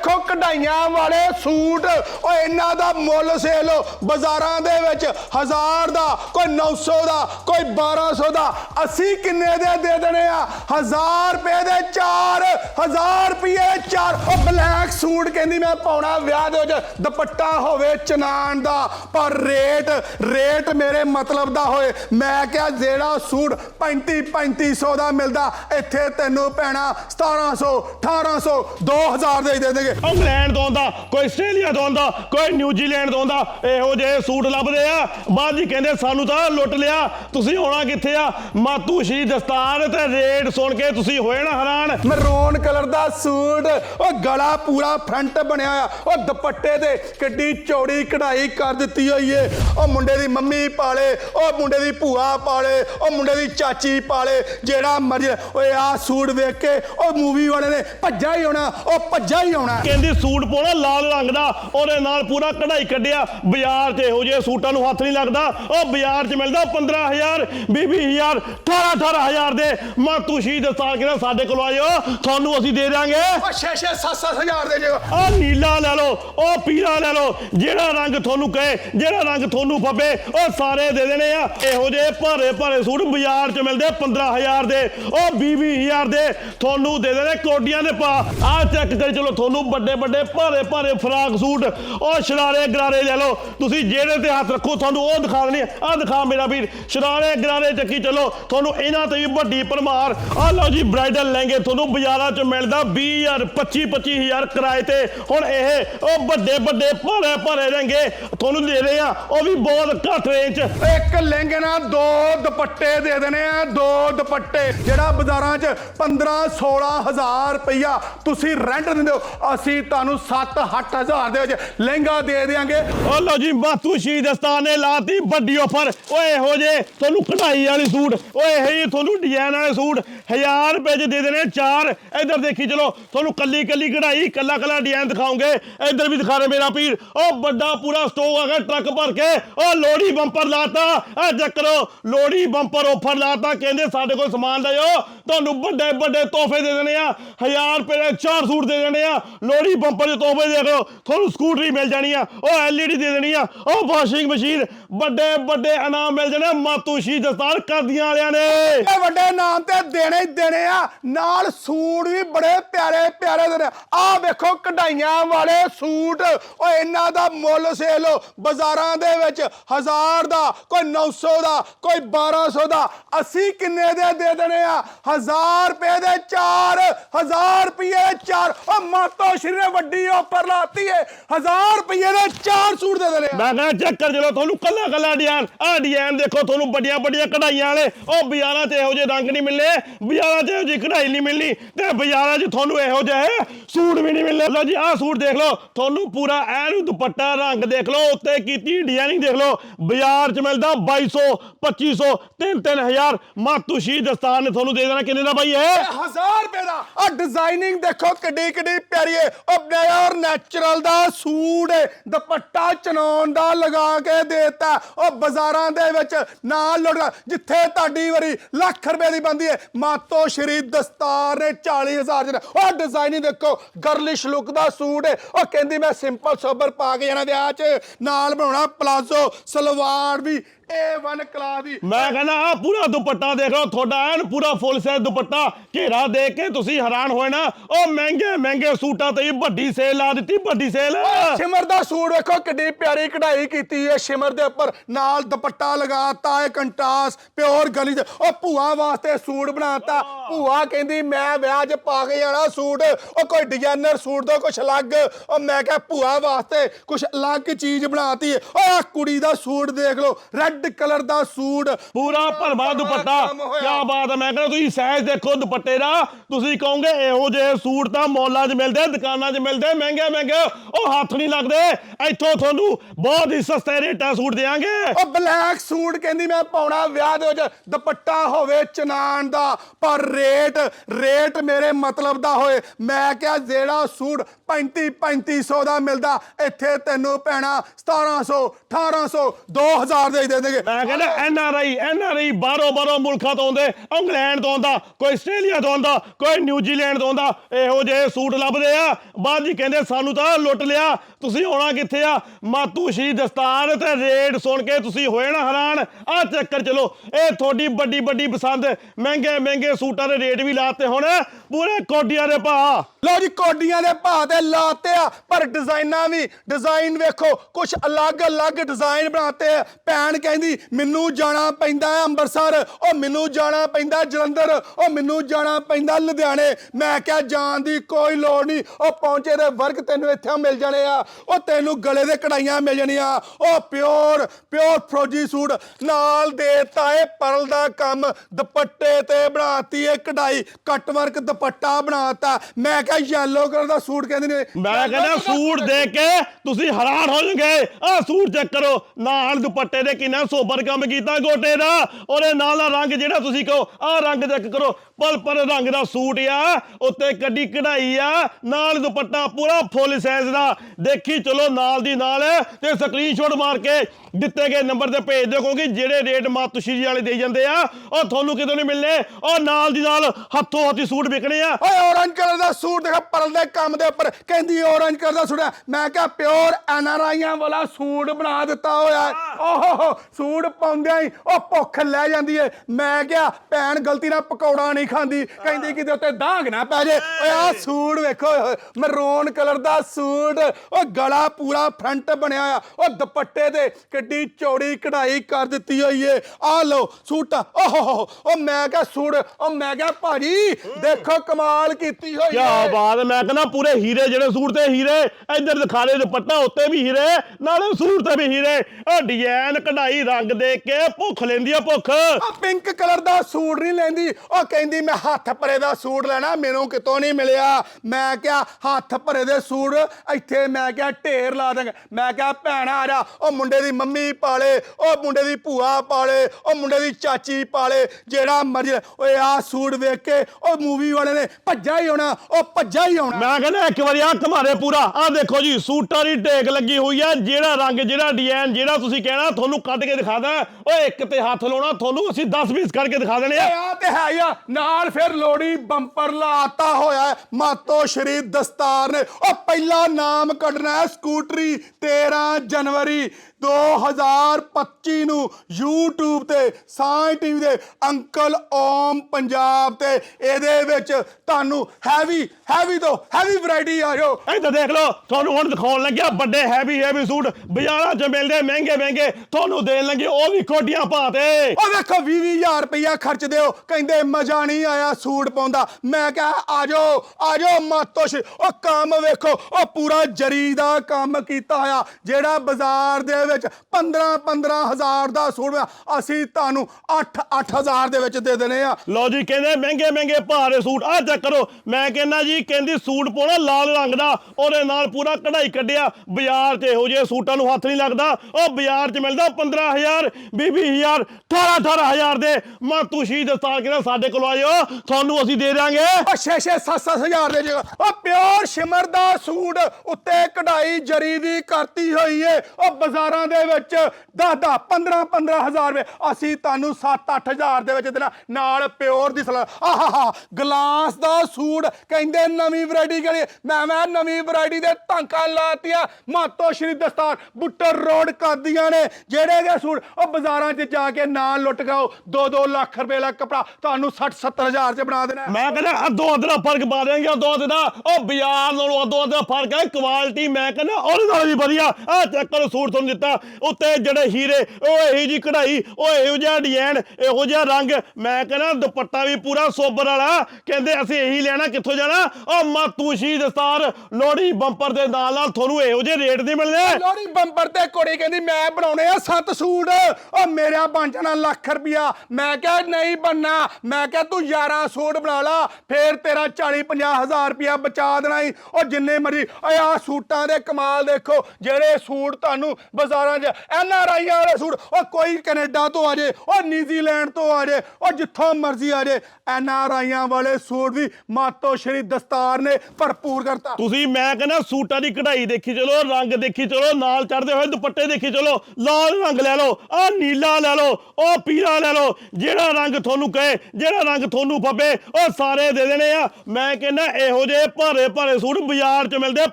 ਵੇਖੋ ਕਢਾਈਆਂ ਵਾਲੇ ਸੂਟ। ਓ ਇਹਨਾਂ ਦਾ ਮੁੱਲ ਸੇਲ ਬਾਜ਼ਾਰਾਂ ਦੇ ਵਿੱਚ 1000 ਦਾ, ਕੋਈ 900 ਦਾ, ਕੋਈ 1200 ਦਾ। ਅਸੀਂ ਕਿੰਨੇ ਦੇ ਦੇ ਦੇਣੇ ਆ? 1000 ਰੁਪਏ ਦੇ 4 1000 ਰੁਪਏ ਦੇ 4 ਓ, ਬਲੈਕ ਸੂਟ ਕਹਿੰਦੀ ਮੈਂ ਪਾਉਣਾ ਵਿਆਹ ਦੇ ਵਿੱਚ। ਦੁਪੱਟਾ ਹੋਵੇ ਚਨਾਨ ਦਾ, ਪਰ ਰੇਟ ਰੇਟ ਮੇਰੇ ਮਤਲਬ ਦਾ ਹੋਏ। ਮੈਂ ਕਿਹਾ ਜਿਹੜਾ ਸੂਟ 35 3500 ਦਾ ਮਿਲਦਾ, ਇੱਥੇ ਤੈਨੂੰ ਪੈਣਾ 1700 1800 2000 ਦੇ ਹੀ ਦੇ ਦੇਗੇ ਇੰਗਲੈਂਡ ਤੋਂ ਆਉਂਦਾ ਕੋਈ ਆਸਟ੍ਰੇਲੀਆ ਤੋਂ ਆਉਂਦਾ ਕੋਈ ਨਿਊਜ਼ੀਲੈਂਡ ਤੋਂ ਆਉਂਦਾ ਇਹੋ ਜਿਹੇ ਸੂਟ ਲੱਭਦੇ ਆ। ਬਾਅਦ ਜੀ ਕਹਿੰਦੇ ਸਾਨੂੰ ਤਾਂ ਲੁੱਟ ਲਿਆ ਤੁਸੀਂ ਆਉਣਾ ਕਿੱਥੇ ਆ? ਮਾਤੂ ਸ਼ੀ ਦਸਤਾਰ ਤੇ ਰੇਟ ਸੁਣ ਕੇ ਤੁਸੀਂ ਹੋਏ ਨਾ ਹੈਰਾਨ। ਮਰੂਨ ਕਲਰ ਦਾ ਸੂਟ ਉਹ ਗਲਾ ਪੂਰਾ ਫਰੰਟ ਬਣਿਆ ਆ ਉਹ ਦੁਪੱਟੇ ਤੇ ਕਿੱਡੀ ਚੌੜੀ ਕਢਾਈ ਕਰ ਦਿੱਤੀ ਹੋਈ ਏ। ਉਹ ਮੁੰਡੇ ਦੀ ਮੰਮੀ ਪਾਲੇ ਉਹ ਮੁੰਡੇ ਦੀ ਭੂਆ ਪਾਲੇ ਉਹ ਮੁੰਡੇ ਦੀ ਚਾਚੀ ਪਾਲੇ ਜਿਹੜਾ ਮਰਜ਼ੀ ਓਏ ਆ ਸੂਟ ਵੇਖ ਕੇ ਉਹ ਮੂਵੀ ਵਾਲੇ ਨੇ ਭੱਜਾ ਹੀ ਆਉਣਾ ਉਹ ਭੱਜਾ ਹੀ ਆਉਣਾ। ਕਹਿੰਦੀ ਸੂਟ ਪਾਉਣਾ ਲਾਲ ਰੰਗ ਦਾ ਉਹਦੇ ਨਾਲ ਪੂਰਾ ਕਢਾਈ ਕੱਢਿਆ। ਬਾਜ਼ਾਰ 'ਚ ਇਹੋ ਜਿਹੇ ਸੂਟਾਂ ਨੂੰ ਹੱਥ ਨਹੀਂ ਲੱਗਦਾ। ਉਹ ਬਾਜ਼ਾਰ 'ਚ ਮਿਲਦਾ 15000 20000 18 18000 ਦੇ। ਮਾਤੂ ਸ਼ੀ ਦਸਤਾਰ ਕਹਿੰਦਾ ਸਾਡੇ ਕੋਲ ਆਇਓ ਤੁਹਾਨੂੰ ਅਸੀਂ ਦੇ ਦਾਂਗੇ ਉਹ 6 6 7 7000 ਦੇ ਜੇ। ਆ ਨੀਲਾ ਲੈ ਲਓ ਉਹ ਪੀਲਾ ਲੈ ਲਓ। ਜਿਹੜਾ ਰੰਗ ਤੁਹਾਨੂੰ ਕਹੇ ਜਿਹੜਾ ਰੰਗ ਤੁਹਾਨੂੰ ਫੱਬੇ ਉਹ ਸਾਰੇ ਦੇ ਦੇਣੇ ਆ। ਇਹੋ ਜਿਹੇ ਭਾਰੇ ਭਾਰੇ ਸੂਟ ਬਾਜ਼ਾਰ 'ਚ ਮਿਲਦੇ 15000 ਦੇ। ਉਹ 20000 ਦੇ ਤੁਹਾਨੂੰ ਦੇ ਦੇਣੇ ਕੋਡੀਆਂ ਦੇ ਪਾ। ਆ ਚੈੱਕ ਕਰੀ ਚਲੋ ਤੁਹਾਨੂੰ ਵੱਡੇ ਵੱਡੇ ਭਾਰੇ ਭਾਰੇ ਫਰਾਕ ਸੂਟ, ਉਹ ਸ਼ਰਾਰੇ ਗਰਾਰੇ ਲੈ ਲਓ। ਤੁਸੀਂ ਜਿਹੜੇ ਤੇ ਹੱਥ ਰੱਖੋ, ਤੁਹਾਨੂੰ ਉਹ ਦਿਖਾ ਦੇਣੀ ਆ। ਦਿਖਾ ਮੇਰਾ ਵੀਰ, ਸ਼ਰਾਰੇ ਗਰਾਰੇ ਚੱਕੀ ਚਲੋ। ਤੁਹਾਨੂੰ ਇਹਨਾਂ ਤੇ ਵੀ ਵੱਡੀ ਭਰਮਾਰ। ਆ ਲਓ ਜੀ, ਬ੍ਰਾਈਡਲ ਲਹਿੰਗੇ ਤੁਹਾਨੂੰ ਬਾਜ਼ਾਰਾਂ 'ਚ ਮਿਲਦਾ 20000 25 25000 ਕਿਰਾਏ ਤੇ। ਹੁਣ ਇਹ ਉਹ ਵੱਡੇ ਵੱਡੇ ਭਾਰੇ ਭਾਰੇ ਲਹਿੰਗੇ ਤੁਹਾਨੂੰ ਦੇ ਰਹੇ ਆ। ਉਹ ਵੀ ਬਹੁਤ ਘੱਟ ਰੇਂਜ ਇੱਕ ਲਹਿੰਗੇ ਨਾਲ ਦੋ ਦੁਪੱਟੇ ਦੇ ਦੇਣੇ ਆ, ਦੋ ਦੁਪੱਟੇ। ਜਿਹੜਾ ਬਾਜ਼ਾਰਾਂ 'ਚ 15 16000 ਰੁਪਈਆ ਤੁਸੀਂ ਰੈਂਟ ਦਿੰਦੇ ਹੋ, ਅਸੀਂ ਤੁਹਾਨੂੰ 7 8000 ਦੇ ਵਿੱਚ ਲਹਿੰਗਾ ਦੇ ਦੇਾਂਗੇ ਉਹ ਲਓ ਜੀ, ਮਾਤੂ ਸ਼ੀ ਦਸਤਾਨ ਨੇ ਲਾਤੀ ਵੱਡੀ ਆਫਰ ਓਏ ਇਹੋ ਜੇ ਤੁਹਾਨੂੰ ਕਢਾਈ ਵਾਲੀ ਸੂਟ, ਓਏ ਇਹ ਹੀ ਤੁਹਾਨੂੰ ਡਿਜ਼ਾਈਨ ਵਾਲੇ ਸੂਟ 1000 ਰੁਪਏ ਚ ਦੇ ਦੇਣੇ ਚਾਰ। ਇੱਧਰ ਦੇਖੀ ਚਲੋ, ਤੁਹਾਨੂੰ ਕੱਲੀ ਕੱਲੀ ਕਢਾਈ, ਕੱਲਾ ਕੱਲਾ ਡਿਜ਼ਾਈਨ ਦਿਖਾਉਂਗੇ। ਇੱਧਰ ਵੀ ਦਿਖਾ ਰਹੇ ਮੇਰਾ ਪੀਰ। ਉਹ ਵੱਡਾ ਪੂਰਾ ਸਟੋਕ ਆ ਗਿਆ ਟਰੱਕ ਭਰ ਕੇ। ਉਹ ਲੋੜੀ ਬੰਪਰ ਲਾਤਾ। ਆ ਚੈੱਕ ਕਰੋ ਲੋੜੀ ਬੰਪਰ ਆਫਰ ਲਾਤਾ। ਕਹਿੰਦੇ ਸਾਡੇ ਕੋਲ ਸਮਾਨ ਲਿਓ ਤੁਹਾਨੂੰ ਵੱਡੇ ਵੱਡੇ ਤੋਹਫੇ ਦੇ ਦੇਣੇ ਆ। 1000 ਰੁਪਏ ਦੇ ਚਾਰ ਸੂਟ ਦੇ ਦੇਣੇ ਆ। ਲੋੜੀ ਬੰਪਰ ਦੇ ਤੋਹਫੇ ਦੇ ਦਿਓ, ਤੁਹਾਨੂੰ ਸਕੂਟਰੀ ਮਿਲ ਜਾਣੀ ਆ, ਉਹ ਐਲਈਡੀ ਦੇ ਦੇਣੀ ਆ, ਉਹ ਵਾਸ਼ਿੰਗ ਮਸ਼ੀਨ ਵੱਡੇ ਵੱਡੇ ਇਨਾਮ ਮਿਲ ਜਾਣੇ ਮਾਤੂਸ਼ੀ ਦਸਤਾਰ ਕਰਦੀਆਂ ਵਾਲਿਆਂ ਨੇ। ਇਹ ਵੱਡੇ ਨਾਮ ਤੇ ਦੇਣੇ ਹੀ ਦੇਣੇ ਆ, ਨਾਲ ਸੂਟ ਵੀ ਬੜੇ ਪਿਆਰੇ ਪਿਆਰੇ ਦੇ ਨੇ ਆਹ ਵੇਖੋ ਕਢਾਈਆਂ ਵਾਲੇ ਸੂਟ ਓ ਇਹਨਾਂ ਦਾ ਮੁੱਲ ਸੇਲ ਬਾਜ਼ਾਰਾਂ ਦੇ ਵਿੱਚ 1000 ਦਾ, ਕੋਈ 900 ਦਾ, ਕੋਈ 1200 ਦਾ, ਅਸੀਂ ਕਿੰਨੇ ਦੇ ਦੇ ਦੇਣੇ ਆ? 1000 ਰੁਪਏ ਦੇ 4 1000 ਰੁਪਏ ਦੇ 4 ਓ ਮਾਤੋ ਸ਼੍ਰੀ ਵੱਡੀ ਆਫਰ ਲਾਤੀ ਏ। 1000 ਰੁਪਏ ਦੇ 4 ਸੂਟ ਦੇ ਦੇਣੇ ਆ। ਮੈਂ ਕਹਿੰਦਾ ਚੈੱਕ ਕਰ ਚਲੋ ਤੁਹਾਨੂੰ ਕੱਲਾ ਕੱਲਾ ਡਿਜ਼ਾਈਨ ਆਹ ਡਿਜ਼ਾਈਨ ਦੇਖੋ ਤੁਹਾਨੂੰ ਵੱਡੀਆਂ ਵੱਡੀਆਂ ਕਢਾਈਆਂ ਵਾਲੇ। ਉਹ ਬਾਜ਼ਾਰਾਂ 'ਚ ਇਹੋ ਜਿਹੇ ਰੰਗ ਨਹੀਂ ਮਿਲਨੇ ਬਾਜ਼ਾਰਾਂ 'ਚ ਇਹੋ ਜਿਹੀ ਕਢਾਈ ਨਹੀਂ ਮਿਲਣੀ। ਤੇ ਬਾਜ਼ਾਰਾਂ 'ਚ ਤੁਹਾਨੂੰ ਇਹੋ ਜਿਹੇ ਸੂਟ ਵੀ ਨਹੀਂ ਮਿਲਨੇ ਲਓ ਜੀ ਆਹ ਸੂਟ ਦੇਖ ਲਓ। ਤੁਹਾਨੂੰ ਪੂਰਾ ਐਨ ਦੁਪੱਟਾ ਰੰਗ ਦੇਖ ਲਓ। ਉੱਤੇ ਕੀਤੀ ਡਿਜ਼ਾਈਨਿੰਗ ਦੇਖ ਲਓ। ਬਾਜ਼ਾਰ 'ਚ ਮਿਲਦਾ 2200 2500 3-3000 ਮਾਤੂਸ਼ੀ ਦਸਤਾਨ ਨੇ ਤੁਹਾਨੂੰ ਦੇ ਦੇਣਾ। ਕਿੰਨੇ ਦਾ ਬਾਈ ਇਹ? ਹਜ਼ਾਰ ਰੁਪਏ ਦਾ। ਆ ਡਿਜ਼ਾਈਨਿੰਗ ਦੇਖੋ ਕਿੱਡੀ ਕਿੱਡੀ ਪਿਆਰੀ ਏ। ਉਹ ਪਿਓਰ ਨੈਚੁਰਲ ਦਾ ਸੂਟ ਦੁਪੱਟਾ ਚਨਾਉਣ ਦਾ ਲਗਾ ਕੇ ਦੇਤਾ। ਉਹ ਬਾਜ਼ਾਰਾਂ ਦੇ ਵਿੱਚ ਨਾਲ ਲੁੱਟ ਜਿੱਥੇ ਤੁਹਾਡੀ ਵਾਰੀ ਲੱਖ ਰੁਪਏ ਦੀ ਬੰਦੀ ਹੈ ਮਾਤੋ ਸ਼ਰੀਫ ਦਸਤਾਰ ਨੇ 40000 ਚ ਉਹ ਡਿਜ਼ਾਈਨਿੰਗ ਦੇਖੋ ਗਰਲਿਸ਼ ਲੁੱਕ ਦਾ ਸੂਟ ਏ। ਉਹ ਕਹਿੰਦੀ ਮੈਂ ਸਿੰਪਲ ਸੋਬਰ ਪਾ ਕੇ ਜਾਣਾ ਵਿਆਹ 'ਚ। ਨਾਲ ਬਣਾਉਣਾ ਪਲਾਜ਼ੋ ਸਲਵਾਰ ਵੀ। A1 ਕਲਾਸ ਦੀ। ਮੈਂ ਕਹਿੰਦਾ ਆ ਪੂਰਾ ਦੁਪੱਟਾ ਦੇਖ ਲਓ ਤੁਹਾਡਾ ਐਨ ਪੂਰਾ ਫੁੱਲ ਸਾਈਜ਼ ਦੁਪੱਟਾ। ਘੇਰਾ ਦੇਖ ਕੇ ਤੁਸੀਂ ਹੈਰਾਨ ਹੋਏ ਨਾ। ਉਹ ਮਹਿੰਗੇ ਮਹਿੰਗੇ ਸੂਟਾਂ ਤੇ ਹੀ ਵੱਡੀ ਸੇਲ ਲਾ ਦਿੱਤੀ ਵੱਡੀ ਸੇਲ ਸ਼ਿਮਰ ਦਾ ਸੂਟ ਵੇਖੋ ਕਿੱਡੀ ਪਿਆਰੀ ਕਢਾਈ ਕੀਤੀ ਹੈ ਸ਼ਿਮਰ ਦੇ ਉੱਪਰ। ਨਾਲ ਦੁਪੱਟਾ ਲਗਾਤਾ ਹੈ ਕੰਟਾਸ ਪਿਓਰ ਗਲੀ ਦੇ ਉਹ ਭੂਆ ਵਾਸਤੇ ਸੂਟ ਬਣਾਤਾ। ਭੂਆ ਕਹਿੰਦੀ ਮੈਂ ਵਿਆਹ 'ਚ ਪਾ ਕੇ ਜਾਣਾ ਸੂਟ। ਉਹ ਕੋਈ ਡਿਜ਼ਾਈਨਰ ਸੂਟ ਦੋ ਕੁਛ ਅਲੱਗ। ਉਹ ਮੈਂ ਕਿਹਾ ਭੂਆ ਵਾਸਤੇ ਕੁਛ ਅਲੱਗ ਚੀਜ਼ ਬਣਾਤੀ। ਹੈ ਉਹ ਆਹ ਕੁੜੀ ਦਾ ਸੂਟ ਦੇਖ ਲਓ ਰੈੱਡ ਕਲਰ ਦਾ ਸੂਟ ਪੂਰਾ ਭਰਵਾ ਦੁਪੱਟਾ। ਕੀ ਬਾਤ ਹੈ ਮੈਂ ਕਹਿੰਦਾ ਤੁਸੀਂ ਸਾਈਜ਼ ਦੇਖੋ ਦੁਪੱਟੇ ਦਾ। ਤੁਸੀਂ ਕਹੋਗੇ ਇਹੋ ਜਿਹੇ ਸੂਟ ਤਾਂ ਮੌਲਾਂ 'ਚ ਮਿਲਦੇ ਦੁਕਾਨਾਂ 'ਚ ਮਿਲਦੇ ਮਹਿੰਗੇ ਮਹਿੰਗੇ। ਉਹ ਹੱਥ ਨਹੀਂ ਲੱਗਦੇ। ਇੱਥੋਂ ਤੁਹਾਨੂੰ ਬਹੁਤ ਹੀ ਸਸਤੇ ਰੇਟਾਂ ਸੂਟ ਦੇਾਂਗੇ ਉਹ ਬਲੈਕ ਸੂਟ ਕਹਿੰਦੀ ਮੈਂ ਪਾਉਣਾ ਵਿਆਹ ਦੇ ਵਿੱਚ। ਦੁਪੱਟਾ ਹੋਵੇ ਚਨਾਨ ਦਾ ਪਰ ਰੇਟ ਰੇਟ ਮੇਰੇ ਮਤਲਬ ਦਾ ਹੋਏ। ਮੈਂ ਕਿਹਾ ਜਿਹੜਾ ਸੂਟ 35 3500 ਦਾ ਮਿਲਦਾ ਇੱਥੇ ਤੈਨੂੰ ਪੈਣਾ 1700 1800 2000 ਦੇ ਦੇ ਜਾਣਗੇ ਮੈਂ ਕਹਿੰਦਾ N R I N R I ਬਾਹਰੋਂ ਬਾਹਰੋਂ ਮੁਲਕਾਂ ਤੋਂ ਆਉਂਦੇ ਇੰਗਲੈਂਡ ਤੋਂ ਆਉਂਦਾ ਕੋਈ ਆਸਟ੍ਰੇਲੀਆ ਤੋਂ ਆਉਂਦਾ ਕੋਈ ਨਿਊਜ਼ੀਲੈਂਡ ਤੋਂ ਆਉਂਦਾ ਇਹੋ ਜਿਹੇ ਸੂਟ ਲੱਭਦੇ ਆ। ਬਾਅਦ ਜੀ ਕਹਿੰਦੇ ਸਾਨੂੰ ਤਾਂ ਲੁੱਟ ਲਿਆ ਤੁਸੀਂ ਆਉਣਾ ਕਿੱਥੇ ਆ? ਮਾਤੂਸ਼ੀ ਦਸਤਾਰ ਤੇ ਰੇਟ ਸੁਣ ਕੇ ਤੁਸੀਂ ਹੋਏ ਨਾ ਹੈਰਾਨ। ਆ ਚੱਕਰ ਚਲੋ ਇਹ ਤੁਹਾਡੀ ਵੱਡੀ ਵੱਡੀ ਪਸੰਦ ਮਹਿੰਗੇ ਮਹਿੰਗੇ ਸੂਟਾਂ ਦੇ ਰੇਟ ਵੀ ਲਾਤੇ ਹੁਣ ਪੂਰੇ ਕੋਡੀਆਂ ਦੇ ਭਾਅ। ਲਓ ਜੀ ਕੋਡੀਆਂ ਦੇ ਭਾਅ ਤੇ ਲਾਤੇ ਆ ਪਰ ਡਿਜ਼ਾਈਨਾਂ ਵੀ ਡਿਜ਼ਾਈਨ ਵੇਖੋ ਕੁਝ ਅਲੱਗ-ਅਲੱਗ ਡਿਜ਼ਾਈਨ ਬਣਾਤੇ ਆ ਭੈਣ ਕਹਿੰਦੀ ਮੈਨੂੰ ਜਾਣਾ ਪੈਂਦਾ ਹੈ ਅੰਮ੍ਰਿਤਸਰ ਉਹ ਮੈਨੂੰ ਜਾਣਾ ਪੈਂਦਾ ਜਲੰਧਰ ਉਹ ਮੈਨੂੰ ਜਾਣਾ ਪੈਂਦਾ ਲੁਧਿਆਣੇ। ਮੈਂ ਕਿਹਾ ਜਾਣ ਦੀ ਕੋਈ ਲੋੜ ਨਹੀਂ ਉਹ ਪਹੁੰਚੇ ਦੇ ਵਰਕ ਤੈਨੂੰ ਇੱਥੇ ਮਿਲ ਜਾਣੇ ਆ ਉਹ ਤੈਨੂੰ ਗਲੇ ਦੇ ਕਢਾਈਆਂ ਮਿਲ ਜਾਣੀਆਂ ਉਹ ਪਿਓਰ ਪਿਓਰ ਫਰੋਜੀ ਸੂਟ ਨਾਲ ਦੇਤਾ ਏ ਪਰਲ ਦਾ ਕੰਮ ਦੁਪੱਟੇ ਤੇ ਬਣਾਤੀ ਏ ਕਢਾਈ ਕੱਟ ਵਰਕ ਦੁਪੱਟਾ ਬਣਾਤਾ। ਮੈਂ ਕਿਹਾ ਯੈਲੋ ਕਲਰ ਦਾ ਸੂਟ ਕਹਿੰਦੇ ਨੇ। ਮੈਂ ਕਹਿੰਦਾ ਸੂਟ ਦੇਖ ਕੇ ਤੁਸੀਂ ਹੈਰਾਨ ਹੋ ਜਾਓਗੇ। ਆਹ ਸੂਟ ਚੈੱਕ ਕਰੋ ਨਾਲ ਦੁਪੱਟੇ ਦੇ ਕਿੰਨਾ ਸੋਬਰ ਕੰਮ ਕੀਤਾ ਗੋਟੇ ਦਾ। ਉਹਦੇ ਨਾਲ ਦਾ ਰੰਗ ਜਿਹੜਾ ਤੁਸੀਂ ਕਹੋ ਆਹ ਰੰਗ ਚੈੱਕ ਕਰੋ। ਪਲ ਪਲ ਰੰਗ ਦਾ ਸੂਟ ਆ ਉੱਤੇ ਕੱਢੀ ਕਢਾਈ ਆ ਨਾਲ ਦੁਪੱਟਾ ਪੂਰਾ ਫੁੱਲ ਸਾਈਜ਼ ਦਾ। ਦੇਖੀ ਚਲੋ ਨਾਲ ਦੀ ਨਾਲ ਤੇ ਸਕਰੀਨਸ਼ਾਟ ਮਾਰ ਕੇ ਦਿੱਤੇ ਗਏ ਨੰਬਰ ਤੇ ਭੇਜ ਦਿਓ ਕਿਉਂਕਿ ਜਿਹੜੇ ਰੇਟ ਮਾਤੂਸ਼ੀ ਜੀ ਵਾਲੇ ਦੇ ਜਾਂਦੇ ਆ ਉਹ ਤੁਹਾਨੂੰ ਕਿਤੋਂ ਨਹੀਂ ਮਿਲਨੇ ਉਹ ਨਾਲ ਦੀ ਨਾਲ ਹੱਥੋਂ ਹੱਥੀ ਸੂਟ ਵਿਕਣੇ ਆ। ਓਏ orange ਕਲਰ ਦਾ ਸੂਟ ਦੇਖਾ ਪਰਲ ਦੇ ਕੰਮ ਦੇ ਉੱਪਰ। ਕਹਿੰਦੀ orange ਕਲਰ ਦਾ ਸੂਟ ਹੈ ਮੈਂ ਕਿਹਾ ਪਿਓਰ ਐਨਆਰਆਈਆਂ ਵਾਲਾ ਸੂਟ ਬਣਾ ਦਿੱਤਾ ਹੋਇਆ। ਓਹੋ ਸੂਟ ਪਾਉਂਦਿਆਂ ਹੀ ਉਹ ਭੁੱਖ ਲੈ ਜਾਂਦੀ ਏ। ਮੈਂ ਕਿਹਾ ਭੈਣ ਗਲਤੀ ਨਾਲ ਪਕੌੜਾ ਨਹੀਂ ਖਾਂਦੀ। ਕਹਿੰਦੀ ਕਿਤੇ ਉੱਤੇ ਦਾਗ ਨਾ ਪੈ ਜੇ। ਓਏ ਆ ਸੂਟ ਵੇਖੋ ਮਰੂਨ ਕਲਰ ਦਾ ਸੂਟ। ਉਹ ਗਲਾ ਪੂਰਾ ਫਰੰਟ ਬਣਿਆ ਆ ਉਹ ਦੁਪੱਟੇ ਤੇ ਕਿੱਡੀ ਚੌੜੀ ਕਢਾਈ ਕਰ ਦਿੱਤੀ ਹੋਈ ਏ। ਆ ਲਓ ਸੂਟ ਓਹੋ ਉਹ ਮੈਂ ਕਿਹਾ ਸੂਟ ਉਹ ਮੈਂ ਕਿਹਾ ਭਾਜੀ ਦੇਖੋ ਕਮਾਲ ਕੀਤੀ ਹੋਈ ਕਿਆ ਏ। ਬਾਤ ਹੈ ਮੈਂ ਕਹਿੰਦਾ ਪੂਰੇ ਹੀਰੇ ਜਿਹੜੇ ਸੂਟ ਤੇ ਹੀਰੇ ਇੱਧਰ ਦਿਖਾ ਦੇ ਦੁਪੱਟਾ ਉੱਤੇ ਵੀ ਹੀਰੇ ਨਾਲੇ ਸੂਟ ਤੇ ਵੀ ਹੀਰੇ। ਉਹ ਡਿਜ਼ਾਈਨ ਕਢਾਈ ਰੰਗ ਦੇਖ ਕੇ ਭੁੱਖ ਲੈਂਦੀ ਆ ਭੁੱਖ। ਆ ਪਿੰਕ ਕਲਰ ਦਾ ਸੂਟ ਨਹੀਂ ਲੈਂਦੀ। ਉਹ ਕਹਿੰਦੀ ਮੈਂ ਹੱਥ ਭਰੇ ਦਾ ਸੂਟ ਲੈਣਾ ਮੈਨੂੰ ਕਿਤੋਂ ਨਹੀਂ ਮਿਲਿਆ। ਮੈਂ ਕਿਹਾ ਹੱਥ ਭਰੇ ਦੇ ਸੂਟ ਇੱਥੇ ਮੈਂ ਕਿਹਾ ਢੇਰ ਲਾ ਦਾਂਗਾ। ਮੈਂ ਕਿਹਾ ਭੈਣਾ ਆ ਜਾ। ਉਹ ਮੁੰਡੇ ਦੀ ਮੰਮੀ ਪਾਲੇ ਉਹ ਮੁੰਡੇ ਦੀ ਭੂਆ ਪਾਲੇ ਉਹ ਮੁੰਡੇ ਦੀ ਚਾਚੀ ਪਾਲੇ ਜਿਹੜਾ ਮਰਜ਼ੀ ਓਏ ਆ ਸੂਟ ਵੇਖ ਕੇ ਉਹ ਮੂਵੀ ਵਾਲੇ ਨੇ ਭੱਜਾ ਹੀ ਆਉਣਾ ਉਹ ਭੱਜਾ ਹੀ ਆਉਣਾ। ਮੈਂ ਕਹਿੰਦਾ ਇੱਕ ਵਾਰੀ ਆ ਘਮਾਰੇ ਪੂਰਾ। ਆ ਦੇਖੋ ਜੀ ਸੂਟਾਂ ਦੀ ਢੇਕ ਲੱਗੀ ਹੋਈ ਆ ਜਿਹੜਾ ਰੰਗ ਜਿਹੜਾ ਡਿਜ਼ਾਈਨ ਜਿਹੜਾ ਤੁਸੀਂ ਕਹਿਣਾ ਤੁਹਾਨੂੰ ਕੱਢ ਕੇ ਦਿਖਾ ਦਾਂ। ਓਏ, ਇੱਕ ਤੇ ਹੱਥ ਲਾਉਣਾ, ਤੁਹਾਨੂੰ ਅਸੀਂ 10 ਪੀਸ ਕਰਕੇ ਦਿਖਾ ਦੇਣੇ ਆ। ਆ ਤੇ ਹੈ ਹੀ ਆ। ਨਾਲ ਫਿਰ ਲੋੜੀ ਬੰਪਰ ਲਾਤਾ ਹੋਇਆ ਹੈ। ਮਾਤੋ ਸ਼੍ਰੀ ਦਸਤਾਰ ਨੇ। ਉਹ ਪਹਿਲਾ ਨਾਮ ਕੱਢਣਾ ਹੈ ਸਕੂਟਰੀ 13 ਜਨਵਰੀ। 2025 ਨੂੰ YouTube ਤੇ ਸਾਈ ਟੀਵੀ ਦੇ ਅੰਕਲ ਓਮ ਪੰਜਾਬ ਤੇ ਇਹਦੇ ਵਿੱਚ ਤੁਹਾਨੂੰ ਹੈਵੀ ਹੈਵੀ ਤੋਂ ਹੈਵੀ ਵੈਰਾਈਟੀ ਆ ਜੋ ਇੱਧਰ ਦੇਖ ਲਓ ਤੁਹਾਨੂੰ ਹੁਣ ਦਿਖਾਉਣ ਲੱਗਿਆ ਵੱਡੇ ਹੈਵੀ ਹੈਵੀ ਸੂਟ। ਬਾਜ਼ਾਰਾਂ 'ਚ ਮਿਲਦੇ ਮਹਿੰਗੇ ਮਹਿੰਗੇ ਤੁਹਾਨੂੰ ਦੇਣ ਲੱਗੇ ਉਹ ਵੀ ਕੋਟੀਆਂ ਪਾਤੇ ਉਹ ਵੇਖੋ 20000 ਰੁਪਇਆ ਖਰਚ ਦਿਓ ਕਹਿੰਦੇ ਮਜ਼ਾ ਨਹੀਂ ਆਇਆ ਸੂਟ ਪਾਉਂਦਾ। ਮੈਂ ਕਿਹਾ ਆਜੋ ਆਜੋ ਮਾਤੋਸ਼ ਉਹ ਕੰਮ ਵੇਖੋ ਉਹ ਪੂਰਾ ਜਰੀ ਦਾ ਕੰਮ ਕੀਤਾ ਹੋਇਆ ਜਿਹੜਾ ਬਾਜ਼ਾਰ ਦੇ ਵਿੱਚ 15 15000 ਦਾ ਸੂਟ ਆ, ਅਸੀਂ ਤੁਹਾਨੂੰ 8 8000 ਦੇ ਵਿੱਚ ਦੇ ਦੇਣੇ ਆ। ਲਓ ਜੀ ਕਹਿੰਦੇ ਮਹਿੰਗੇ ਮਹਿੰਗੇ ਭਾਰੇ ਸੂਟ। ਆਹ ਚੈੱਕ ਕਰੋ। ਮੈਂ ਕਹਿੰਦਾ ਜੀ ਕਹਿੰਦੀ ਸੂਟ ਪਾਉਣਾ ਲਾਲ ਰੰਗ ਦਾ ਉਹਦੇ ਨਾਲ ਪੂਰਾ ਕਢਾਈ ਕੱਢਿਆ। ਬਾਜ਼ਾਰ 'ਚ ਇਹੋ ਜਿਹੇ ਸੂਟਾਂ ਨੂੰ ਹੱਥ ਨਹੀਂ ਲੱਗਦਾ। ਉਹ ਬਾਜ਼ਾਰ 'ਚ ਮਿਲਦਾ 15000 20000 18 18000 ਦੇ। ਮੈਂ ਤੁਸੀਂ ਦਸਤਾਰ ਕਹਿੰਦਾ ਸਾਡੇ ਕੋਲ ਆਇਓ ਤੁਹਾਨੂੰ ਅਸੀਂ ਦੇ ਦਾਂਗੇ। ਉਹ 6-6 7-7000 ਦੇ ਜਗ੍ਹਾ। ਉਹ ਪਿਓਰ ਸ਼ਿਮਰ ਦਾ ਸੂਟ ਉੱਤੇ ਕਢਾਈ ਜਰੀ ਦੀ ਕਰਤੀ ਹੋਈ ਏ। ਉਹ ਬਾਜ਼ਾਰਾਂ ਦੇ ਵਿੱਚ 10-10 15-15000 ਰੁਪਏ। ਅਸੀਂ ਤੁਹਾਨੂੰ 7-8000 ਦੇ ਵਿੱਚ ਦੇਣਾ ਨਾਲ ਪਿਓਰ ਦੀ ਸਲਾ ਆਹਾਹਾ, ਗਲਾਸ ਦਾ ਸੂਟ ਕਹਿੰਦੇ ਨਵੀਂ ਵੈਰਾਈਟੀ ਕਰੀ ਮੈਂ ਮੈਂ ਨਵੀਂ ਵੈਰਾਈਟੀ ਦੇ ਟਾਂਕਾਂ ਲਾਤੀਆਂ। ਮਾਤੋ ਸ਼੍ਰੀ ਦਸਤਾਰ ਬੁੱਟਰ ਰੋਡ ਕਰਦੀਆਂ ਨੇ। ਜਿਹੜੇ ਕੇ ਸੂਟ, ਉਹ ਬਾਜ਼ਾਰਾਂ 'ਚ ਜਾ ਕੇ ਨਾਲ ਲੁੱਟ ਗਾਓ 2-2 ਲੱਖ ਰੁਪਏ ਦਾ ਕਪੜਾ ਤੁਹਾਨੂੰ 60-70000 'ਚ ਬਣਾ ਦੇਣਾ। ਮੈਂ ਕਹਿੰਦਾ ਅੱਧੋ ਅੱਧ ਦਾ ਫ਼ਰਕ ਪਾ ਦੇਣਗੇ ਅੱਧੋ ਅੱਧ ਦਾ ਉਹ ਬਾਜ਼ਾਰ ਨਾਲੋਂ ਅੱਧੋ ਅੱਧ ਫ਼ਰਕ ਹੈ ਕੁਆਲਿਟੀ ਮੈਂ ਕਹਿੰਦਾ, ਉਹਦੇ ਨਾਲ ਵੀ ਵਧੀਆ। ਆਹ ਚੈੱਕ ਕਰੋ ਸੂਟ ਤੁਹਾਨੂੰ ਦਿੱਤਾ ਉੱਤੇ ਜਿਹੜੇ ਹੀਰੇ, ਉਹ ਇਹੀ ਜੀ ਕਢਾਈ, ਉਹ ਇਹੋ ਜਿਹਾ ਡਿਜ਼ਾਈਨ ਇਹੋ ਜਿਹਾ ਰੰਗ। ਮੈਂ ਕਹਿੰਦਾ, ਦੁਪੱਟਾ ਵੀ ਪੂਰਾ ਸੋਬਰ ਵਾਲਾ। ਕਹਿੰਦੇ, ਅਸੀਂ ਇਹੀ ਲੈਣਾ, ਕਿੱਥੋਂ ਜਾਣਾ? ਉਹ ਮਾਤੂਸ਼ੀ ਦਸਤਾਰ ਲੋੜੀ ਬੰਪਰ ਦੇ ਨਾਲ ਨਾਲ ਤੁਹਾਨੂੰ ਇਹੋ ਜਿਹੇ ਰੇਟ ਨਹੀਂ ਮਿਲਣੇ। ਲੋਰੀ ਬੰਪਰ ਤੇ ਕੁੜੀ ਕਹਿੰਦੀ, ਮੈਂ ਬਣਾਉਣੇ ਆ ਸੱਤ ਸੂਟ। ਉਹ ਮੇਰਾ ਬਣ ਜਾਣਾ ਲੱਖ ਰੁਪਿਆ ਮੈਂ ਕਿਹਾ, ਨਹੀਂ ਬੰਨਾ ਮੈਂ ਕਿਹਾ, ਤੂੰ 11 ਸੂਟ ਬਣਾ ਲਾ। ਫੇਰ ਤੇਰਾ 40 50 ਹਜ਼ਾਰ ਰੁਪਿਆ ਬਚਾ ਦੇਣਾ ਈ। ਉਹ ਜਿੰਨੇ ਮਰਜ਼ੀ, ਓਏ ਆ ਸੂਟਾਂ ਦੇ ਕਮਾਲ ਦੇਖੋ। ਜਿਹੜੇ ਸੂਟ ਤੁਹਾਨੂੰ ਬਾਜ਼ਾਰਾਂ 'ਚ ਐਨ ਆਰ ਆਈ ਵਾਲੇ ਸੂਟ, ਉਹ ਕੋਈ ਕੈਨੇਡਾ ਤੋਂ ਆ ਜੇ, ਉਹ ਨਿਊਜ਼ੀਲੈਂਡ ਤੋਂ ਆ ਜੇ, ਉਹ ਜਿੱਥੋਂ ਮਰਜ਼ੀ ਆ ਜੇ ਐਨ ਆਰ ਆਈਆਂ ਵਾਲੇ ਸੂਟ ਵੀ ਮਾਤੋ ਸ਼੍ਰੀ ਦਸਤਾਰ ਨੇ ਭਰਪੂਰ ਕਰਤਾ। ਤੁਸੀਂ, ਮੈਂ ਕਹਿੰਦਾ ਸੂਟਾਂ ਦੀ ਕਢਾਈ ਦੇਖੀ ਚਲੋ, ਰੰਗ ਦੇਖੀ ਚਲੋ, ਨਾਲ ਚੜਦੇ ਹੋਏ ਦੁਪੱਟੇ ਦੇਖੀ ਚਲੋ, ਲਾਲ ਰੰਗ ਲੈ ਲੈ ਲਓ ਆ ਨੀਲਾ ਲੈ ਲਓ, ਉਹ ਪੀਲਾ ਲੈ ਲਓ, ਜਿਹੜਾ ਰੰਗ ਤੁਹਾਨੂੰ ਕਹੇ, ਜਿਹੜਾ ਰੰਗ ਤੁਹਾਨੂੰ ਫੱਬੇ, ਉਹ ਸਾਰੇ ਦੇ ਦੇਣੇ ਆ। ਮੈਂ ਕਹਿੰਦਾ ਇਹੋ ਜਿਹੇ ਭਾਰੇ ਭਾਰੇ ਸੂਟ ਬਾਜ਼ਾਰ 'ਚ ਮਿਲਦੇ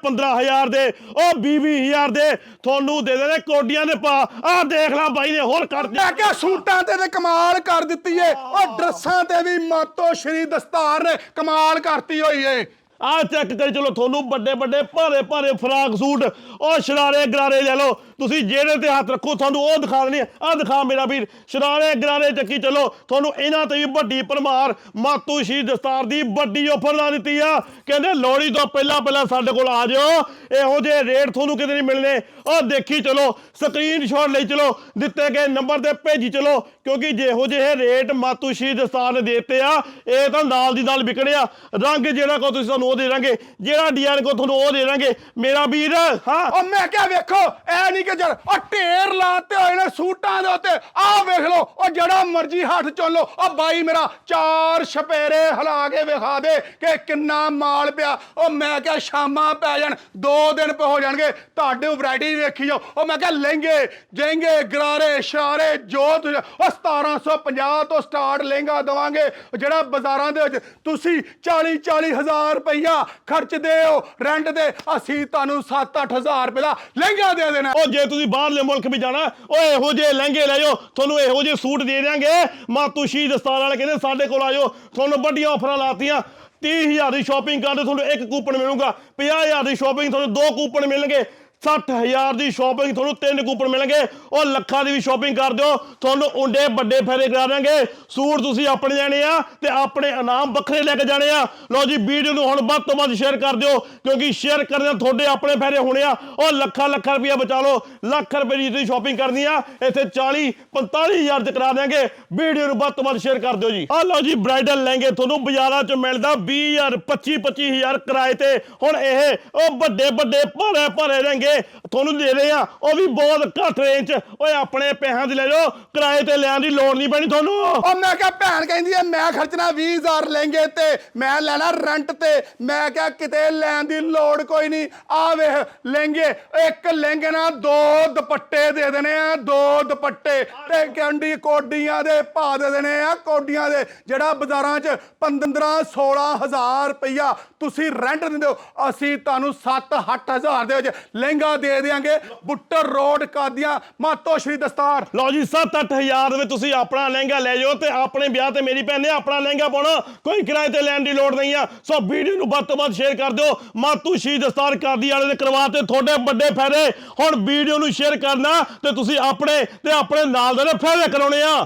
15000 ਦੇ, ਉਹ 20000 ਦੇ, ਤੁਹਾਨੂੰ ਦੇ ਦੇਣੇ ਕੋਡੀਆਂ ਦੇ ਪਾ ਆਹ ਦੇਖ ਲੈ ਬਾਈ ਨੇ ਹੋਰ ਕਰ ਮੈਂ ਕਿਹਾ ਸੂਟਾਂ ਤੇ ਤੇ ਕਮਾਲ ਕਰ ਦਿੱਤੀ ਏ ਉਹ ਡਰੈਸਾਂ ਤੇ ਵੀ ਮਾਤੋ ਸ਼੍ਰੀ ਦਸਤਾਰ ਨੇ ਕਮਾਲ ਕਰਤੀ ਹੋਈ ਏ। ਆ ਚੈੱਕ ਕਰੀ ਚਲੋ ਤੁਹਾਨੂੰ ਵੱਡੇ ਵੱਡੇ ਭਾਰੇ ਭਾਰੇ ਫਰਾਕ ਸੂਟ ਉਹ ਸ਼ਰਾਰੇ ਗਰਾਰੇ ਲੈ ਲਓ। ਤੁਸੀਂ ਜਿਹੜੇ ਤੇ ਹੱਥ ਰੱਖੋ, ਤੁਹਾਨੂੰ ਉਹ ਦਿਖਾ ਦੇਣੀ ਆ। ਦਿਖਾ ਮੇਰਾ ਵੀਰ। ਸ਼ਰਾਰੇ, ਗਰਾਰੇ ਚੱਕੀ ਚਲੋ। ਤੁਹਾਨੂੰ ਇਹਨਾਂ ਤੇ ਵੀ ਵੱਡੀ ਪਰਮਾਰ ਮਾਤੂ ਸ਼ੀ ਦਸਤਾਰ ਦੀ ਵੱਡੀ ਆਫਰ ਲਾ ਦਿੱਤੀ ਆ। ਕਹਿੰਦੇ, ਲੋਹੜੀ ਤੋਂ ਪਹਿਲਾਂ ਪਹਿਲਾਂ ਸਾਡੇ ਕੋਲ ਆ ਜਾਓ। ਇਹੋ ਜਿਹੇ ਰੇਟ ਤੁਹਾਨੂੰ ਕਿਤੇ ਨਹੀਂ ਮਿਲਣੇ। ਉਹ ਦੇਖੀ ਚਲੋ ਸਕਰੀਨਸ਼ਾਟ ਲਈ ਚਲੋ। ਦਿੱਤੇ ਗਏ ਨੰਬਰ ਤੇ ਭੇਜੀ ਚਲੋ। ਕਿਉਂਕਿ ਜਿਹੋ ਜਿਹੇ ਰੇਟ ਮਾਤੂ ਸ਼ੀ ਦਸਤਾਰ ਨੇ ਦੇ ਦਿੱਤੇ ਆ, ਇਹ ਤਾਂ ਨਾਲ ਦੀ ਨਾਲ ਆ। ਰੰਗ ਜਿਹੜਾ ਕੋ ਤੁਸੀਂ ਤੁਹਾਨੂੰ ਉਹ ਦੇ ਦਾਂਗੇ। ਜਿਹੜਾ ਡਿਜ਼ਾਈਨ ਕੋ ਤੁਹਾਨੂੰ ਉਹ ਦੇ ਦਾਂਗੇ। ਮੇਰਾ ਵੀਰ, ਹਾਂ। ਉਹ ਮੈਂ ਕਿਹਾ ਵੇਖੋ ਐ ਨਹੀਂ ਕਿ ਜਰ ਉਹ ਢੇਰ ਲਾਤੇ ਹੋਏ ਨੇ ਸੂਟਾਂ ਦੇ ਉੱਤੇ। ਆਹ ਵੇਖ ਲਓ ਉਹ ਮਰਜ਼ੀ ਹੱਥ ਚੁਣ ਲਓ ਉਹ ਬਾਈ ਮੇਰਾ ਚਾਰ ਛਪੇਰੇ ਹਿਲਾ ਕੇ ਵਿਖਾ ਦੇ ਕਿ ਕਿੰਨਾ ਮਾਲ ਪਿਆ। ਉਹ ਮੈਂ ਕਿਹਾ ਸ਼ਾਮਾਂ ਪੈ ਜਾਣ, ਦੋ ਦਿਨ ਪੇ ਹੋ ਜਾਣਗੇ, ਤੁਹਾਡੇ ਵੈਰਾਈਟੀ ਵੇਖੀ ਜਾਓ। ਉਹ ਮੈਂ ਕਿਹਾ ਲਹਿੰਗੇ ਜਹਿੰਗੇ ਗਰਾਰੇ ਸ਼ਾਰੇ ਜੋ ਤੁਸੀਂ ਉਹ 1750 ਤੋਂ ਸਟਾਰਟ ਲਹਿੰਗਾ ਦਵਾਂਗੇ, ਜਿਹੜਾ ਬਾਜ਼ਾਰਾਂ ਦੇ ਵਿੱਚ ਤੁਸੀਂ 40 40 ਹਜ਼ਾਰ ਰੁਪਈਆ ਖਰਚਦੇ ਹੋ ਰੈਂਟ ਦੇ, ਅਸੀਂ ਤੁਹਾਨੂੰ 7-8 ਹਜ਼ਾਰ ਰੁਪਏ ਦਾ ਲਹਿੰਗਾ ਦੇ ਦੇਣਾ। ਉਹ ਜੇ ਤੁਸੀਂ ਬਾਹਰਲੇ ਮੁਲਕ ਵੀ ਜਾਣਾ ਉਹ ਇਹੋ ਜਿਹੇ ਲਹਿੰਗੇ ਲੈ ਜਾਓ, ਤੁਹਾਨੂੰ ਇਹੋ ਜਿਹੇ ਸੂਟ ਦੇ ਦਿਆਂਗੇ ਮਾਤੂ ਸ਼ੀ ਦਸਤਾਰ ਵਾਲੇ ਕਹਿੰਦੇ, ਸਾਡੇ ਕੋਲ ਆਜੋ ਤੁਹਾਨੂੰ ਵੱਡੀਆਂ ਆਫਰਾਂ ਲਾਤੀਆਂ। 30000 ਦੀ ਸ਼ਾਪਿੰਗ ਕਰਦੇ ਤੁਹਾਨੂੰ ਇੱਕ ਕੂਪਨ ਮਿਲੂਗਾ। 50000 ਦੀ ਸ਼ਾਪਿੰਗ ਤੁਹਾਨੂੰ ਦੋ ਕੂਪਨ ਮਿਲਣਗੇ। 60000 ਦੀ ਸ਼ਾਪਿੰਗ ਤੁਹਾਨੂੰ ਤਿੰਨ ਕੂਪਨ ਮਿਲਣਗੇ। ਉਹ ਲੱਖਾਂ ਦੀ ਵੀ ਸ਼ਾਪਿੰਗ ਕਰ ਦਿਓ। ਤੁਹਾਨੂੰ ਉਂਡੇ ਵੱਡੇ ਫੇਰੇ ਕਰਾ ਦਾਂਗੇ ਸੂਟ ਤੁਸੀਂ ਆਪਣੇ ਲੈਣੇ ਆ ਤੇ ਆਪਣੇ ਇਨਾਮ ਵੱਖਰੇ ਲੈ ਕੇ ਜਾਣੇ ਆ। ਲਓ ਜੀ, ਵੀਡੀਓ ਨੂੰ ਹੁਣ ਵੱਧ ਤੋਂ ਵੱਧ ਸ਼ੇਅਰ ਕਰ ਦਿਓ, ਕਿਉਂਕਿ ਸ਼ੇਅਰ ਕਰਨ ਨਾਲ ਤੁਹਾਡੇ ਆਪਣੇ ਫੇਰੇ ਹੋਣੇ ਆ। ਉਹ ਲੱਖਾਂ ਲੱਖਾਂ ਰੁਪਇਆ ਬਚਾ ਲਓ। ਲੱਖ ਰੁਪਏ ਦੀ ਤੁਸੀਂ ਸ਼ਾਪਿੰਗ ਕਰਨੀ ਆ, ਇੱਥੇ 40 45000 ਚ ਕਰਾ ਦਾਂਗੇ ਵੀਡੀਓ ਨੂੰ ਵੱਧ ਤੋਂ ਵੱਧ ਸ਼ੇਅਰ ਕਰ ਦਿਓ ਜੀ। ਆ ਲਓ ਜੀ ਬ੍ਰਾਈਡਲ ਲਹਿੰਗੇ ਤੁਹਾਨੂੰ ਬਾਜ਼ਾਰਾਂ ਚ ਮਿਲਦਾ 20000 25 25000 ਕਿਰਾਏ ਤੇ। ਹੁਣ ਇਹ ਉਹ ਵੱਡੇ ਵੱਡੇ ਭਰੇ ਭਰੇ ਲਹਿੰਗੇ ਤੁਹਾਨੂੰ ਦੇ ਰਹੇ ਆ ਉਹ ਵੀ ਬਹੁਤ ਘੱਟ ਰੇਂਜ ਚ। ਓਏ, ਆਪਣੇ ਪੈਸਿਆਂ ਦੇ ਲੈ ਜਾਓ ਕਿਰਾਏ ਤੇ ਲੈਣ ਦੀ ਲੋੜ ਨਹੀਂ ਪੈਣੀ ਤੁਹਾਨੂੰ। ਉਹ ਮੈਂ ਕਿਹਾ, ਭੈਣ ਕਹਿੰਦੀ ਐ ਮੈਂ ਖਰਚਣਾ 20000 ਲਹਿੰਗੇ ਤੇ, ਮੈਂ ਲੈਣਾ ਰੈਂਟ ਤੇ। ਮੈਂ ਕਿਹਾ, ਕਿਤੇ ਲੈਣ ਦੀ ਲੋੜ ਕੋਈ ਨਹੀਂ। ਆ ਵੇਖ, ਲਹਿੰਗੇ, ਇੱਕ ਲਹਿੰਗੇ ਨਾਲ ਦੋ ਦੁਪੱਟੇ ਦੇ ਦੇਣੇ ਆ, ਦੋ ਦੁਪੱਟੇ। ਤੇ ਕੈਂਡੀ ਕੋਡੀਆਂ ਦੇ ਭਾ ਦੇ ਦੇਣੇ ਆ, ਕੋਡੀਆਂ ਦੇ, ਜਿਹੜਾ ਬਾਜ਼ਾਰਾਂ 'ਚ 15 16000 ਰੁਪਈਆ ਤੁਸੀਂ ਰੈਂਟ ਦਿੰਦੇ ਹੋ। ਅਸੀਂ ਤੁਹਾਨੂੰ 7-8000 ਦੇ ਵਿੱਚ ਲਹਿੰਗੇ ਦੇ ਦੇਾਂਗੇ ਬੁੱਟਰ ਰੋਡ ਕਾਦੀਆਂ ਮਾਤੋ ਸ਼੍ਰੀ ਦਸਤਾਰ। ਲਓ ਜੀ 7-8000 ਦੇ ਵਿੱਚ ਤੁਸੀਂ ਆਪਣਾ ਲਹਿੰਗਾ ਲੈ ਜਾਓ ਤੇ ਆਪਣੇ ਵਿਆਹ ਤੇ ਮੇਰੀ ਭੈਣ ਨੇ ਆਪਣਾ ਲਹਿੰਗਾ ਪਾਉਣਾ। ਕੋਈ ਕਿਰਾਏ ਤੇ ਲੈਣ ਦੀ ਲੋੜ ਨਹੀਂ ਆ। ਸੋ ਵੀਡੀਓ ਨੂੰ ਵੱਧ ਤੋਂ ਵੱਧ ਸ਼ੇਅਰ ਕਰ ਦਿਓ। ਮਾਤੂ ਸ਼੍ਰੀ ਦਸਤਾਰ ਕਾਦੀ ਵਾਲੇ ਦੇ ਕਰਵਾ ਤੇ ਤੁਹਾਡੇ ਵੱਡੇ ਫਾਇਦੇ। ਹੁਣ ਵੀਡੀਓ ਨੂੰ ਸ਼ੇਅਰ ਕਰਨਾ ਤੇ ਤੁਸੀਂ ਆਪਣੇ ਤੇ ਆਪਣੇ ਨਾਲ ਦੇ ਨੇ ਫਾਇਦੇ ਕਰਾਉਣੇ ਆ।